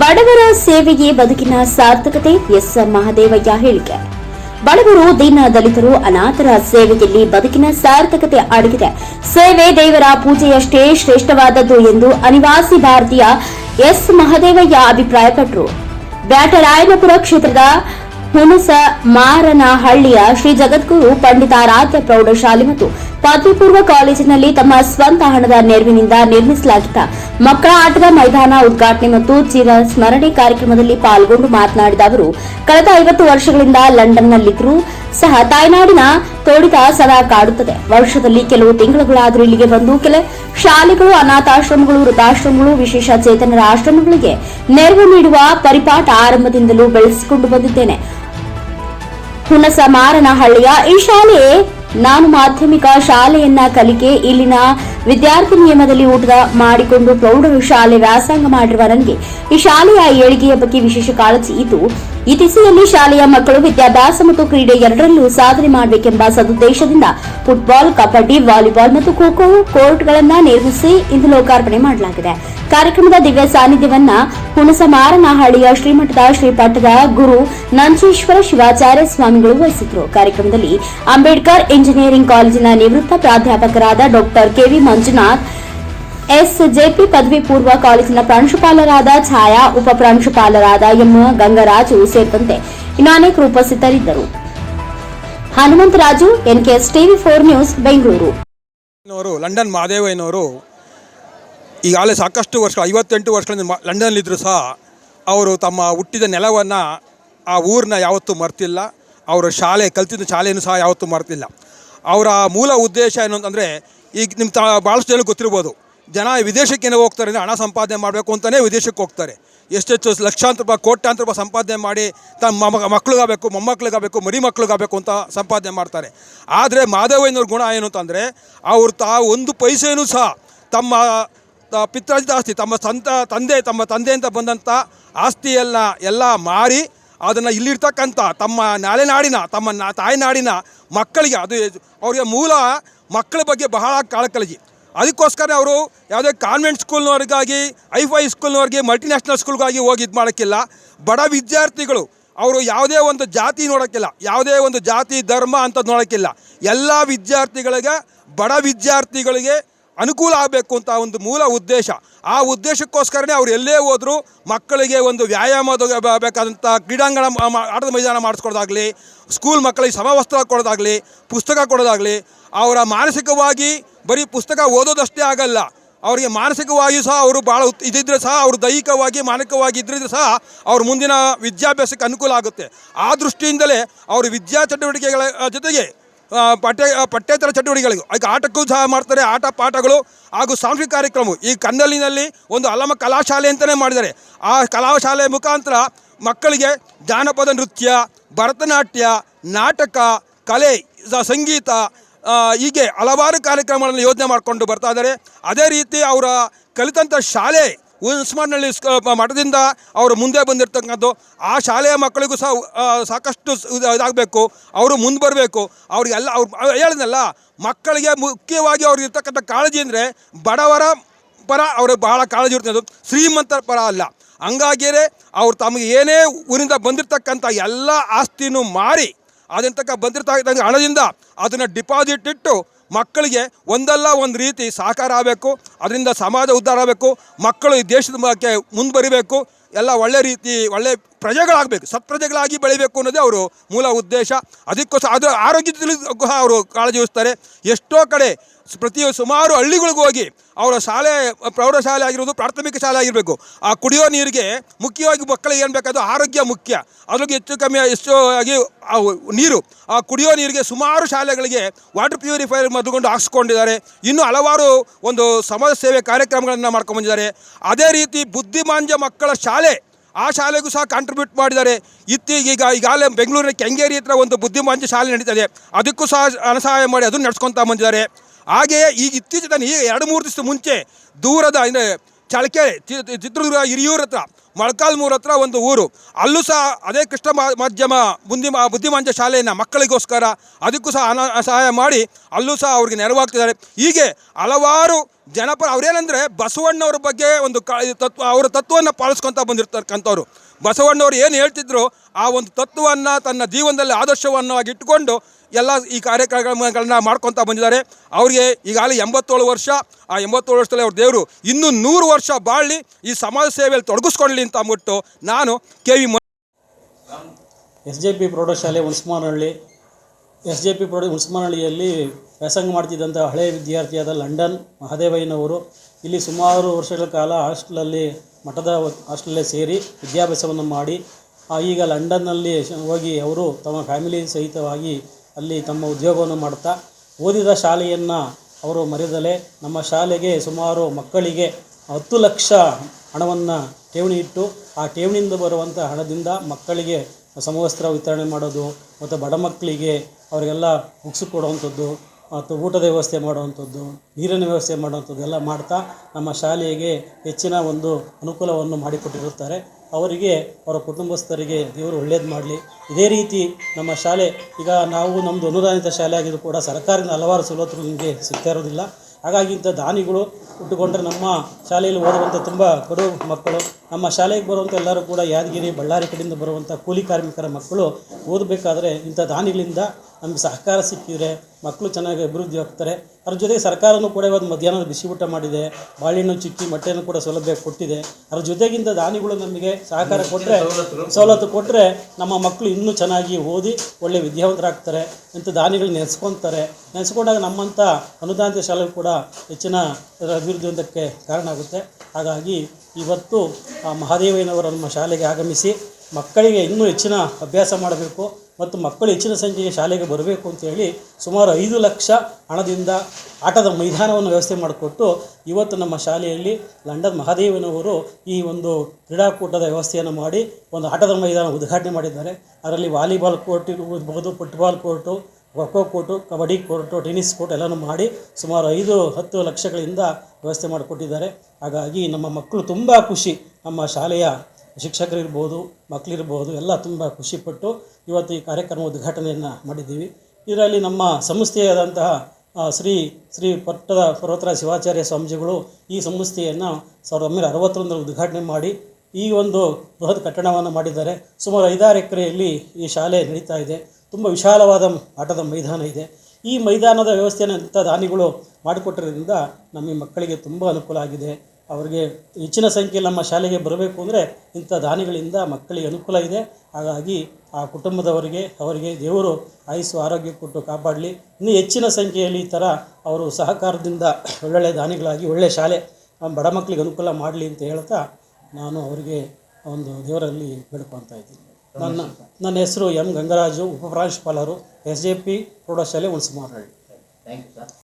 ಬಡವರ ಸೇವೆಗೆ ಬದುಕಿನ ಸಾರ್ಥಕತೆ ಎಸ್ ಮಹದೇವಯ್ಯ ಹೇಳಿಕೆ. ಬಡವರು ದೀನ ದಲಿತರು ಅನಾಥರ ಸೇವೆಯಲ್ಲಿ ಬದುಕಿನ ಸಾರ್ಥಕತೆ ಅಡಗಿದೆ ಸೇವೆ ದೇವರ ಪೂಜೆಯಷ್ಟೇ ಶ್ರೇಷ್ಠವಾದದ್ದು ಎಂದು ಅನಿವಾಸಿ ಭಾರತೀಯ ಎಸ್ ಮಹದೇವಯ್ಯ ಅಭಿಪ್ರಾಯಪಟ್ಟರು. ಬ್ಯಾಟರಾಯನಪುರ ಕ್ಷೇತ್ರದ ಹುಣಸ ಮಾರನಹಳ್ಳಿಯ ಶ್ರೀ ಜಗದ್ಗುರು ಪಂಡಿತಾರಾಧ್ಯ ಪ್ರೌಢಶಾಲೆ ಮತ್ತು ಪದವಿ ಪೂರ್ವ ಕಾಲೇಜಿನಲ್ಲಿ ತಮ್ಮ ಸ್ವಂತ ಹಣದ ನೆರವಿನಿಂದ ನಿರ್ಮಿಸಲಾಗಿದ್ದ ಮಕ್ಕಳ ಆಟದ ಮೈದಾನ ಉದ್ಘಾಟನೆ ಮತ್ತು ಚಿರ ಸ್ಮರಣೆ ಕಾರ್ಯಕ್ರಮದಲ್ಲಿ ಪಾಲ್ಗೊಂಡು ಮಾತನಾಡಿದ ಅವರು, ಕಳೆದ ಐವತ್ತು ವರ್ಷಗಳಿಂದ ಲಂಡನ್ನಲ್ಲಿದ್ದರೂ ಸಹ ತಾಯ್ನಾಡಿನ ತೋಡಿತ ಸದಾ ಕಾಡುತ್ತದೆ. ವರ್ಷದಲ್ಲಿ ಕೆಲವು ತಿಂಗಳುಗಳಾದರೂ ಇಲ್ಲಿಗೆ ಬಂದು ಕೆಲ ಶಾಲೆಗಳು, ಅನಾಥಾಶ್ರಮಗಳು, ವೃದ್ಧಾಶ್ರಮಗಳು, ವಿಶೇಷ ಚೇತನರ ಆಶ್ರಮಗಳಿಗೆ ನೆರವು ನೀಡುವ ಪರಿಪಾಠ ಆರಂಭದಿಂದಲೂ ಬೆಳೆಸಿಕೊಂಡು ಬಂದಿದ್ದೇನೆ. ಹುಣಸ ಮಾರನಹಳ್ಳಿಯ ಈ ಶಾಲೆ ನಾನು ಮಾಧ್ಯಮಿಕ ಶಾಲೆಯನ್ನ ಕಲಿಕೆ ಇಲ್ಲಿನ ವಿದ್ಯಾರ್ಥಿ ನಿಯಮದಲ್ಲಿ ಊಟ ಮಾಡಿಕೊಂಡು ಪ್ರೌಢ ಶಾಲೆ ವ್ಯಾಸಂಗ ಮಾಡಿರುವ ನನಗೆ ಈ ಶಾಲೆಯ ಏಳಿಗೆಯ ಬಗ್ಗೆ ವಿಶೇಷ ಕಾಳಜಿ ಇದ್ದು ದಿಸೆಯಲ್ಲಿ ಶಾಲೆಯ ಮಕ್ಕಳು ವಿದ್ಯಾಭ್ಯಾಸ ಮತ್ತು ಕ್ರೀಡೆ ಎರಡರಲ್ಲೂ ಸಾಧನೆ ಮಾಡಬೇಕೆಂಬ ಸದುದ್ದೇಶದಿಂದ ಫುಟ್ಬಾಲ್, ಕಬಡ್ಡಿ, ವಾಲಿಬಾಲ್ ಮತ್ತು ಖೋ ಖೋ ಕೋರ್ಟ್ಗಳನ್ನ ನಿರ್ಮಿಸಿ ಇಂದು ಲೋಕಾರ್ಪಣೆ ಮಾಡಲಾಗಿದೆ. ಕಾರ್ಯಕ್ರಮದ ದಿವ್ಯ ಸಾನ್ನಿಧ್ಯವನ್ನ ಹುಣಸಮಾರನಹಳ್ಳಿಯ ಶ್ರೀಮಠದ ಶ್ರೀಪಟ್ಟದ ಗುರು ನಂಜೇಶ್ವರ ಶಿವಾಚಾರ್ಯ ಸ್ವಾಮಿಗಳು ವಹಿಸಿದ್ರು ಕಾರ್ಯಕ್ರಮದಲ್ಲಿ ಅಂಬೇಡ್ಕರ್ ಇಂಜಿನಿಯರಿಂಗ್ ಕಾಲೇಜಿನ ನಿವೃತ್ತ ಪ್ರಾಧ್ಯಾಪಕರಾದ doctor KV Manjunath S JP ಪದವಿ ಪೂರ್ವ ಕಾಲೇಜಿನ ಪ್ರಾಂಶುಪಾಲರಾದ ಛಾಯಾ, ಉಪ ಪ್ರಾಂಶುಪಾಲರಾದ ಎಂ ಗಂಗರಾಜು ಸೇರಿದಂತೆ ಇನ್ನು ಅನೇಕರು ಉಪಸ್ಥಿತರಿದ್ದರು. Hanumantharaju, NKS TV four news, Bengaluru. London ಮಹಾದೇವಯ್ಯನವರು ಈಗಾಗಲೇ ಸಾಕಷ್ಟು ವರ್ಷ, ಐವತ್ತೆಂಟು ವರ್ಷಗಳಿಂದ ಲಂಡನ್ಲಿದ್ದರೂ ಸಹ ಅವರು ತಮ್ಮ ಹುಟ್ಟಿದ ನೆಲವನ್ನು ಆ ಊರನ್ನ ಯಾವತ್ತೂ ಮರ್ತಿಲ್ಲ. ಅವರ ಶಾಲೆ, ಕಲ್ತಿದ್ದ ಶಾಲೆಯನ್ನು ಸಹ ಯಾವತ್ತೂ ಮರ್ತಿಲ್ಲ. ಅವರ ಮೂಲ ಉದ್ದೇಶ ಏನು ಅಂತಂದರೆ, ಈಗ ನಿಮ್ಮ ತ ಭಾಳಷ್ಟು ಜನಕ್ಕೆ ಗೊತ್ತಿರ್ಬೋದು, ಜನ ವಿದೇಶಕ್ಕೆ ಏನೋ ಹೋಗ್ತಾರೆ ಅಂದರೆ ಹಣ ಸಂಪಾದನೆ ಮಾಡಬೇಕು ಅಂತಲೇ ವಿದೇಶಕ್ಕೆ ಹೋಗ್ತಾರೆ. ಎಷ್ಟೆಷ್ಟು ಲಕ್ಷಾಂತರ ರೂಪಾಯಿ, ಕೋಟ್ಯಾಂತರ ರೂಪಾಯಿ ಸಂಪಾದನೆ ಮಾಡಿ ತಮ್ಮ ಮಕ್ಳಿಗಾಗಬೇಕು, ಮೊಮ್ಮಕ್ಳಿಗಾಗಬೇಕು, ಮರಿ ಮಕ್ಳಿಗಾಗಬೇಕು ಅಂತ ಸಂಪಾದನೆ ಮಾಡ್ತಾರೆ. ಆದರೆ ಮಾಧವಯ್ಯನವ್ರ ಗುಣ ಏನು ಅಂತಂದರೆ, ಅವ್ರು ತಾ ಒಂದು ಪೈಸೆನೂ ಸಹ ತಮ್ಮ, ತ- ಪಿತ್ರಾರ್ಜಿತ ಆಸ್ತಿ, ತಮ್ಮ ಸಂತ, ತಂದೆ, ತಮ್ಮ ತಂದೆಯಿಂದ ಬಂದಂಥ ಆಸ್ತಿಯೆಲ್ಲ ಎಲ್ಲ ಮಾರಿ ಅದನ್ನು ಇಲ್ಲಿರ್ತಕ್ಕಂಥ ತಮ್ಮ ನಾಲೆನಾಡಿನ ತಮ್ಮ ನಾ ತಾಯ್ನಾಡಿನ ಮಕ್ಕಳಿಗೆ, ಅದು ಅವರಿಗೆ ಮೂಲ ಮಕ್ಕಳ ಬಗ್ಗೆ ಬಹಳ ಕಾಳಕಳಜಿ ಅದಕ್ಕೋಸ್ಕರ ಅವರು ಯಾವುದೇ ಕಾನ್ವೆಂಟ್ ಸ್ಕೂಲ್ನವ್ರಿಗಾಗಿ ಐಫೈ ಸ್ಕೂಲ್ನವ್ರಿಗೆ ಮಲ್ಟಿನ್ಯಾಷನಲ್ ಸ್ಕೂಲ್ಗಾಗಿ ಹೋಗಿ ಇದು ಮಾಡೋಕ್ಕಿಲ್ಲ. ಬಡ ವಿದ್ಯಾರ್ಥಿಗಳು, ಅವರು ಯಾವುದೇ ಒಂದು ಜಾತಿ ನೋಡೋಕ್ಕಿಲ್ಲ, ಯಾವುದೇ ಒಂದು ಜಾತಿ, ಧರ್ಮ ಅಂತ ನೋಡೋಕ್ಕಿಲ್ಲ. ಎಲ್ಲ ವಿದ್ಯಾರ್ಥಿಗಳಿಗೆ, ಬಡ ವಿದ್ಯಾರ್ಥಿಗಳಿಗೆ ಅನುಕೂಲ ಆಗಬೇಕು ಅಂತ ಒಂದು ಮೂಲ ಉದ್ದೇಶ. ಆ ಉದ್ದೇಶಕ್ಕೋಸ್ಕರನೇ ಅವ್ರು ಎಲ್ಲೇ ಹೋದರೂ ಮಕ್ಕಳಿಗೆ ಒಂದು ವ್ಯಾಯಾಮದ ಬೇಕಾದಂಥ ಕ್ರೀಡಾಂಗಣ ಆಟದ ಮೈದಾನ ಮಾಡಿಸ್ಕೊಡೋದಾಗಲಿ ಸ್ಕೂಲ್ ಮಕ್ಕಳಿಗೆ ಸಮವಸ್ತ್ರ ಕೊಡೋದಾಗಲಿ, ಪುಸ್ತಕ ಕೊಡೋದಾಗಲಿ, ಅವರ ಮಾನಸಿಕವಾಗಿ ಬರೀ ಪುಸ್ತಕ ಓದೋದಷ್ಟೇ ಆಗಲ್ಲ, ಅವರಿಗೆ ಮಾನಸಿಕವಾಗಿಯೂ ಸಹ ಅವರು ಭಾಳ ಉತ್, ಇದಿದ್ರೆ ಸಹ ಅವರು ದೈಹಿಕವಾಗಿ, ಮಾನಸಿಕವಾಗಿ ಇದ್ದರಿದ್ರೆ ಸಹ ಅವ್ರ ಮುಂದಿನ ವಿದ್ಯಾಭ್ಯಾಸಕ್ಕೆ ಅನುಕೂಲ ಆಗುತ್ತೆ. ಆ ದೃಷ್ಟಿಯಿಂದಲೇ ಅವರು ವಿದ್ಯಾ ಚಟುವಟಿಕೆಗಳ ಜೊತೆಗೆ ಪಠ್ಯ ಪಠ್ಯೇತರ ಚಟುವಟಿಕೆಗಳಿಗೂ ಈಗ ಆಟಕ್ಕೂ ಸಹ ಮಾಡ್ತಾರೆ, ಆಟ ಪಾಠಗಳು ಹಾಗೂ ಸಾಂಸ್ಕೃತಿಕ ಕಾರ್ಯಕ್ರಮ ಈ ಕನ್ನಲಿನಲ್ಲಿ ಒಂದು ಅಲಮ ಕಲಾಶಾಲೆ ಅಂತಲೇ ಮಾಡಿದ್ದಾರೆ. ಆ ಕಲಾಶಾಲೆ ಮುಖಾಂತರ ಮಕ್ಕಳಿಗೆ ಜಾನಪದ ನೃತ್ಯ, ಭರತನಾಟ್ಯ, ನಾಟಕ, ಕಲೆ ಸಂಗೀತ ಹೀಗೆ ಹಲವಾರು ಕಾರ್ಯಕ್ರಮಗಳನ್ನು ಯೋಜನೆ ಮಾಡಿಕೊಂಡು ಬರ್ತಾ ಇದ್ದಾರೆ. ಅದೇ ರೀತಿ ಅವರ ಕಲಿತಂಥ ಶಾಲೆ ಉಸ್ಮಾನ್ನಲ್ಲಿ ಮಠದಿಂದ ಅವರು ಮುಂದೆ ಬಂದಿರತಕ್ಕಂಥದ್ದು, ಆ ಶಾಲೆಯ ಮಕ್ಕಳಿಗೂ ಸಹ ಸಾಕಷ್ಟು ಇದಾಗಬೇಕು. ಅವರು ಮುಂದೆ ಬರಬೇಕು. ಅವ್ರಿಗೆಲ್ಲ ಅವ್ರು ಹೇಳಿದ್ನಲ್ಲ, ಮಕ್ಕಳಿಗೆ ಮುಖ್ಯವಾಗಿ ಅವ್ರಿಗೆ ಇರ್ತಕ್ಕಂಥ ಕಾಳಜಿ ಅಂದರೆ ಬಡವರ ಪರ ಅವ್ರಿಗೆ ಬಹಳ ಕಾಳಜಿ ಇರ್ತದೆ. ಶ್ರೀಮಂತರ ಪರ ಅಲ್ಲ. ಹಂಗಾಗಿಯೇ ಅವ್ರು ತಮಗೆ ಏನೇ ಊರಿಂದ ಬಂದಿರತಕ್ಕಂಥ ಎಲ್ಲ ಆಸ್ತಿನೂ ಮಾರಿ ಅದಂತಕ್ಕ ಬಂದಿರ್ತಕ್ಕಂಥ ಹಣದಿಂದ ಅದನ್ನು ಡಿಪಾಸಿಟ್ ಇಟ್ಟು ಮಕ್ಕಳಿಗೆ ಒಂದಲ್ಲ ಒಂದು ರೀತಿ ಸಹಕಾರ ಆಗಬೇಕು, ಅದರಿಂದ ಸಮಾಜ ಉದ್ಧಾರ ಆಗಬೇಕು, ಮಕ್ಕಳು ಈ ದೇಶದ ಬಗ್ಗೆ ಮುಂದೆ ಬರಿಬೇಕು, ಎಲ್ಲ ಒಳ್ಳೆ ರೀತಿ, ಒಳ್ಳೆ ಪ್ರಜೆಗಳಾಗಬೇಕು ಸತ್ಪ್ರಜೆಗಳಾಗಿ ಬೆಳಿಬೇಕು ಅನ್ನೋದೇ ಅವರು ಮೂಲ ಉದ್ದೇಶ. ಅದಕ್ಕೋಸ್ಕರ ಅದು ಆರೋಗ್ಯದಲ್ಲಿ ಅವರು ಕಾಳಜಿ ವಹಿಸ್ತಾರೆ. ಎಷ್ಟೋ ಕಡೆ ಪ್ರತಿ ಸುಮಾರು ಹಳ್ಳಿಗಳಿಗೆ ಹೋಗಿ ಅವರ ಶಾಲೆ, ಪ್ರೌಢಶಾಲೆ ಆಗಿರ್ಬೋದು, ಪ್ರಾಥಮಿಕ ಶಾಲೆ ಆಗಿರಬೇಕು, ಆ ಕುಡಿಯೋ ನೀರಿಗೆ ಮುಖ್ಯವಾಗಿ ಮಕ್ಕಳಿಗೆ ಏನು ಬೇಕಾದ್ರು ಆರೋಗ್ಯ ಮುಖ್ಯ. ಅದ್ರಿಗೆ ಹೆಚ್ಚು ಕಮ್ಮಿ ಎಷ್ಟು ಆಗಿ ನೀರು. ಆ ಕುಡಿಯೋ ನೀರಿಗೆ ಸುಮಾರು ಶಾಲೆಗಳಿಗೆ ವಾಟರ್ ಪ್ಯೂರಿಫೈಯರ್ ಮದ್ದುಕೊಂಡು ಹಾಕ್ಸ್ಕೊಂಡಿದ್ದಾರೆ. ಇನ್ನೂ ಹಲವಾರು ಒಂದು ಸಮಾಜ ಸೇವೆ ಕಾರ್ಯಕ್ರಮಗಳನ್ನು ಮಾಡ್ಕೊಂಡ್ಬಂದಿದ್ದಾರೆ ಅದೇ ರೀತಿ ಬುದ್ಧಿಮಾಂಜ ಮಕ್ಕಳ ಶಾಲೆ ಆ ಶಾಲೆಗೂ ಸಹ ಕಾಂಟ್ರಿಬ್ಯೂಟ್ ಮಾಡಿದ್ದಾರೆ. ಇತ್ತೀಗೀಗ ಈಗಾಗಲೇ ಬೆಂಗಳೂರಿನ ಕೆಂಗೇರಿ ಹತ್ರ ಒಂದು ಬುದ್ಧಿಮಾಂಜಿ ಶಾಲೆ ನಡೀತದೆ. ಅದಕ್ಕೂ ಸಹ ಅನಸಹಾಯ ಮಾಡಿ ಅದನ್ನು ನಡೆಸ್ಕೊತಾ ಬಂದಿದ್ದಾರೆ. ಹಾಗೆಯೇ ಈಗ ಇತ್ತೀಚಿನ ಈಗ ಎರಡು ಮೂರು ದಿವಸ ಮುಂಚೆ ದೂರದ, ಅಂದರೆ ಚಳಕೆರೆ ಚಿತ್ರದುರ್ಗ ಹಿರಿಯೂರ ಹತ್ರ, ಮೊಳಕಾಲ್ಮೂರು ಹತ್ರ ಒಂದು ಊರು. ಅಲ್ಲೂ ಸಹ ಅದೇ ಕೃಷ್ಣ ಮಾಧ್ಯಮ ಬುದ್ಧಿ ಬುದ್ಧಿಮಾಂದ್ಯ ಶಾಲೆಯನ್ನು ಮಕ್ಕಳಿಗೋಸ್ಕರ ಅದಕ್ಕೂ ಸಹ ಅನಾ, ಸಹಾಯ ಮಾಡಿ ಅಲ್ಲೂ ಸಹ ಅವ್ರಿಗೆ ನೆರವಾಗ್ತಿದ್ದಾರೆ. ಹೀಗೆ ಹಲವಾರು ಜನಪರ, ಅವ್ರೇನಂದರೆ ಬಸವಣ್ಣವ್ರ ಬಗ್ಗೆ ಒಂದು ಕ ತತ್ವ, ಅವರ ತತ್ವವನ್ನು ಪಾಲಿಸ್ಕೊತ ಬಂದಿರ್ತಕ್ಕಂಥವ್ರು. ಬಸವಣ್ಣವ್ರು ಏನು ಹೇಳ್ತಿದ್ರು, ಆ ಒಂದು ತತ್ವವನ್ನು, ತನ್ನ ಜೀವನದಲ್ಲಿ ಆದರ್ಶವನ್ನು ಇಟ್ಟುಕೊಂಡು ಎಲ್ಲ ಈ ಕಾರ್ಯಕ್ರಮಗಳನ್ನ ಮಾಡ್ಕೊತಾ ಬಂದಿದ್ದಾರೆ. ಅವರಿಗೆ ಈಗಾಗಲೇ ಎಂಬತ್ತೇಳು ವರ್ಷ, ಆ ಎಂಬತ್ತೇಳು ವರ್ಷದಲ್ಲಿ ಅವ್ರ ದೇವರು ಇನ್ನೂ ನೂರು ವರ್ಷ ಬಾಳಿ ಈ ಸಮಾಜ ಸೇವೆಯಲ್ಲಿ ತೊಡಗಿಸ್ಕೊಳ್ಳಿ ಅಂತ ಅಂದ್ಬಿಟ್ಟು ನಾನು K V S J P ಪ್ರೌಢಶಾಲೆ ಹುಣಸ್ಮಾನಹಳ್ಳಿ ಎಸ್ ಜೆ ಪಿ ಪ್ರೌಢ ಹುಣಸ್ಮಾನಹಳ್ಳಿಯಲ್ಲಿ ವ್ಯಾಸಂಗ ಮಾಡ್ತಿದ್ದಂಥ ಹಳೆಯ ವಿದ್ಯಾರ್ಥಿಯಾದ ಲಂಡನ್ ಮಹದೇವಯ್ಯನವರು ಇಲ್ಲಿ ಸುಮಾರು ವರ್ಷಗಳ ಕಾಲ ಹಾಸ್ಟೆಲಲ್ಲಿ ಮಠದ ಹಾಸ್ಟೆಲಲ್ಲೇ ಸೇರಿ ವಿದ್ಯಾಭ್ಯಾಸವನ್ನು ಮಾಡಿ ಈಗ ಲಂಡನ್ನಲ್ಲಿ ಹೋಗಿ ಅವರು ತಮ್ಮ ಫ್ಯಾಮಿಲಿ ಸಹಿತವಾಗಿ ಅಲ್ಲಿ ತಮ್ಮ ಉದ್ಯೋಗವನ್ನು ಮಾಡ್ತಾ, ಓದಿದ ಶಾಲೆಯನ್ನು ಅವರು ಮರೆಯದಲೇ ನಮ್ಮ ಶಾಲೆಗೆ ಸುಮಾರು ಮಕ್ಕಳಿಗೆ ಹತ್ತು ಲಕ್ಷ ಹಣವನ್ನು ಠೇವಣಿ ಇಟ್ಟು, ಆ ಠೇವಣಿಯಿಂದ ಬರುವಂಥ ಹಣದಿಂದ ಮಕ್ಕಳಿಗೆ ಸಮವಸ್ತ್ರ ವಿತರಣೆ ಮಾಡೋದು, ಮತ್ತು ಬಡ ಮಕ್ಕಳಿಗೆ ಅವರಿಗೆಲ್ಲ ಬುಕ್ಸ್ ಕೊಡುವಂಥದ್ದು, ಮತ್ತು ಊಟದ ವ್ಯವಸ್ಥೆ ಮಾಡುವಂಥದ್ದು, ನೀರಿನ ವ್ಯವಸ್ಥೆ ಮಾಡುವಂಥದ್ದು ಎಲ್ಲ ಮಾಡ್ತಾ ನಮ್ಮ ಶಾಲೆಗೆ ಹೆಚ್ಚಿನ ಒಂದು ಅನುಕೂಲವನ್ನು ಮಾಡಿಕೊಟ್ಟಿರುತ್ತಾರೆ. ಅವರಿಗೆ, ಅವರ ಕುಟುಂಬಸ್ಥರಿಗೆ ದೇವರು ಒಳ್ಳೇದು ಮಾಡಲಿ. ಇದೇ ರೀತಿ ನಮ್ಮ ಶಾಲೆ, ಈಗ ನಾವು ನಮ್ಮದು ಅನುದಾನಿತ ಶಾಲೆ ಆಗಿದ್ದು ಕೂಡ ಸರ್ಕಾರದಿಂದ ಹಲವಾರು ಸವಲತ್ತುಗಳು ನಿಮಗೆ ಸಿಗ್ತಾ ಇರೋದಿಲ್ಲ. ಹಾಗಾಗಿ ಇಂಥ ದಾನಿಗಳು ಹುಟ್ಟುಕೊಂಡ್ರೆ ನಮ್ಮ ಶಾಲೆಯಲ್ಲಿ ಓದುವಂಥ ತುಂಬ ಕಡು ಮಕ್ಕಳು, ನಮ್ಮ ಶಾಲೆಗೆ ಬರುವಂಥ ಎಲ್ಲರೂ ಕೂಡ ಯಾದಗಿರಿ, ಬಳ್ಳಾರಿ ಕಡೆಯಿಂದ ಬರುವಂಥ ಕೂಲಿ ಕಾರ್ಮಿಕರ ಮಕ್ಕಳು ಓದಬೇಕಾದ್ರೆ ಇಂಥ ದಾನಿಗಳಿಂದ ನಮಗೆ ಸಹಕಾರ ಸಿಕ್ಕಿದರೆ ಮಕ್ಕಳು ಚೆನ್ನಾಗಿ ಅಭಿವೃದ್ಧಿ ಆಗ್ತಾರೆ. ಅದ್ರ ಜೊತೆಗೆ ಸರ್ಕಾರನೂ ಕೂಡ ಇವತ್ತು ಮಧ್ಯಾಹ್ನದ ಬಿಸಿ ಊಟ ಮಾಡಿದೆ. ಬಾಳೆಹಣ್ಣು ಚಿಕ್ಕಿ ಮೊಟ್ಟೆಯನ್ನು ಕೂಡ ಸೌಲಭ್ಯ ಕೊಟ್ಟಿದೆ. ಅದ್ರ ಜೊತೆಗಿಂತ ದಾನಿಗಳು ನಮಗೆ ಸಹಕಾರ ಕೊಟ್ಟರೆ ಸವಲತ್ತು ಕೊಟ್ಟರೆ ನಮ್ಮ ಮಕ್ಕಳು ಇನ್ನೂ ಚೆನ್ನಾಗಿ ಓದಿ ಒಳ್ಳೆ ವಿದ್ಯಾವಂತರಾಗ್ತಾರೆ. ಇಂಥ ದಾನಿಗಳು ನೆನೆಸ್ಕೊತಾರೆ. ನೆನೆಸ್ಕೊಂಡಾಗ ನಮ್ಮಂಥ ಅನುದಾನಿತ ಶಾಲೆ ಕೂಡ ಹೆಚ್ಚಿನ ಅಭಿವೃದ್ಧಿ ಹೊಂದಕ್ಕೆ ಕಾರಣ ಆಗುತ್ತೆ. ಹಾಗಾಗಿ ಇವತ್ತು ಮಹಾದೇವಯ್ಯನವರು ನಮ್ಮ ಶಾಲೆಗೆ ಆಗಮಿಸಿ ಮಕ್ಕಳಿಗೆ ಇನ್ನೂ ಹೆಚ್ಚಿನ ಅಭ್ಯಾಸ ಮಾಡಬೇಕು. ಮತ್ತು ಮಕ್ಕಳು ಹೆಚ್ಚಿನ ಸಂಖ್ಯೆಗೆ ಶಾಲೆಗೆ ಬರಬೇಕು ಅಂತೇಳಿ ಸುಮಾರು ಐದು ಲಕ್ಷ ಹಣದಿಂದ ಆಟದ ಮೈದಾನವನ್ನು ವ್ಯವಸ್ಥೆ ಮಾಡಿಕೊಟ್ಟು ಇವತ್ತು ನಮ್ಮ ಶಾಲೆಯಲ್ಲಿ ಲಂಡನ್ ಮಹಾದೇವನವರು ಈ ಒಂದು ಕ್ರೀಡಾಕೂಟದ ವ್ಯವಸ್ಥೆಯನ್ನು ಮಾಡಿ ಒಂದು ಆಟದ ಮೈದಾನ ಉದ್ಘಾಟನೆ ಮಾಡಿದ್ದಾರೆ. ಅದರಲ್ಲಿ ವಾಲಿಬಾಲ್ ಕೋರ್ಟ್ ಇರ್ಬೋದು, football court, kho-kho court, kabaddi court, tennis court ಎಲ್ಲನೂ ಮಾಡಿ ಸುಮಾರು ಐದು, ಹತ್ತು ಲಕ್ಷಗಳಿಂದ ವ್ಯವಸ್ಥೆ ಮಾಡಿಕೊಟ್ಟಿದ್ದಾರೆ. ಹಾಗಾಗಿ ನಮ್ಮ ಮಕ್ಕಳು ತುಂಬ ಖುಷಿ. ನಮ್ಮ ಶಾಲೆಯ ಶಿಕ್ಷಕರಿರ್ಬೋದು ಮಕ್ಕಳಿರ್ಬೋದು ಎಲ್ಲ ತುಂಬ ಖುಷಿಪಟ್ಟು ಇವತ್ತು ಈ ಕಾರ್ಯಕ್ರಮ ಉದ್ಘಾಟನೆಯನ್ನು ಮಾಡಿದ್ದೀವಿ. ಇದರಲ್ಲಿ ನಮ್ಮ ಸಂಸ್ಥೆಯಾದಂತಹ ಶ್ರೀ ಶ್ರೀ ಪಟ್ಟದ ಪರ್ವತರಾಜ ಶಿವಾಚಾರ್ಯ ಸ್ವಾಮೀಜಿಗಳು ಈ ಸಂಸ್ಥೆಯನ್ನು ಸಾವಿರದ ಒಂಬೈನೂರ ಅರವತ್ತೊಂದರಲ್ಲಿ ಉದ್ಘಾಟನೆ ಮಾಡಿ ಈ ಒಂದು ಬೃಹತ್ ಕಟ್ಟಡವನ್ನು ಮಾಡಿದ್ದಾರೆ. ಸುಮಾರು ಐದಾರು ಎಕರೆಯಲ್ಲಿ ಈ ಶಾಲೆ ನಡೀತಾ ಇದೆ. ತುಂಬ ವಿಶಾಲವಾದ ಆಟದ ಮೈದಾನ ಇದೆ. ಈ ಮೈದಾನದ ವ್ಯವಸ್ಥೆಯನ್ನು ಇಂಥ ದಾನಿಗಳು ಮಾಡಿಕೊಟ್ಟಿರೋದ್ರಿಂದ ನಮ್ಮ ಮಕ್ಕಳಿಗೆ ತುಂಬ ಅನುಕೂಲ ಆಗಿದೆ. ಅವರಿಗೆ ಹೆಚ್ಚಿನ ಸಂಖ್ಯೆಯಲ್ಲಿ ನಮ್ಮ ಶಾಲೆಗೆ ಬರಬೇಕು ಅಂದರೆ ಇಂಥ ದಾನಿಗಳಿಂದ ಮಕ್ಕಳಿಗೆ ಅನುಕೂಲ ಇದೆ. ಹಾಗಾಗಿ ಆ ಕುಟುಂಬದವರಿಗೆ, ಅವರಿಗೆ ದೇವರು ಆಯುಸ್ಸು, ಆರೋಗ್ಯ ಕೊಟ್ಟು ಕಾಪಾಡಲಿ. ಇನ್ನೂ ಹೆಚ್ಚಿನ ಸಂಖ್ಯೆಯಲ್ಲಿ ಈ ಥರ ಅವರು ಸಹಕಾರದಿಂದ ಒಳ್ಳೊಳ್ಳೆ ದಾನಿಗಳಾಗಿ ಒಳ್ಳೆಯ ಶಾಲೆ ಬಡ ಮಕ್ಕಳಿಗೆ ಅನುಕೂಲ ಮಾಡಲಿ ಅಂತ ಹೇಳ್ತಾ ನಾನು ಅವರಿಗೆ ಒಂದು ದೇವರಲ್ಲಿ ಬೇಡ್ಕೊತಾ ಇದ್ದೀನಿ. ನನ್ನ ನನ್ನ ಹೆಸರು ಎಂ ಗಂಗರಾಜು, ಉಪಪ್ರಾಂಶುಪಾಲರು, ಎಸ್ ಜೆ ಪಿ ಪ್ರೌಢಶಾಲೆ ಹುಣಸಮಾರಹಳ್ಳಿ.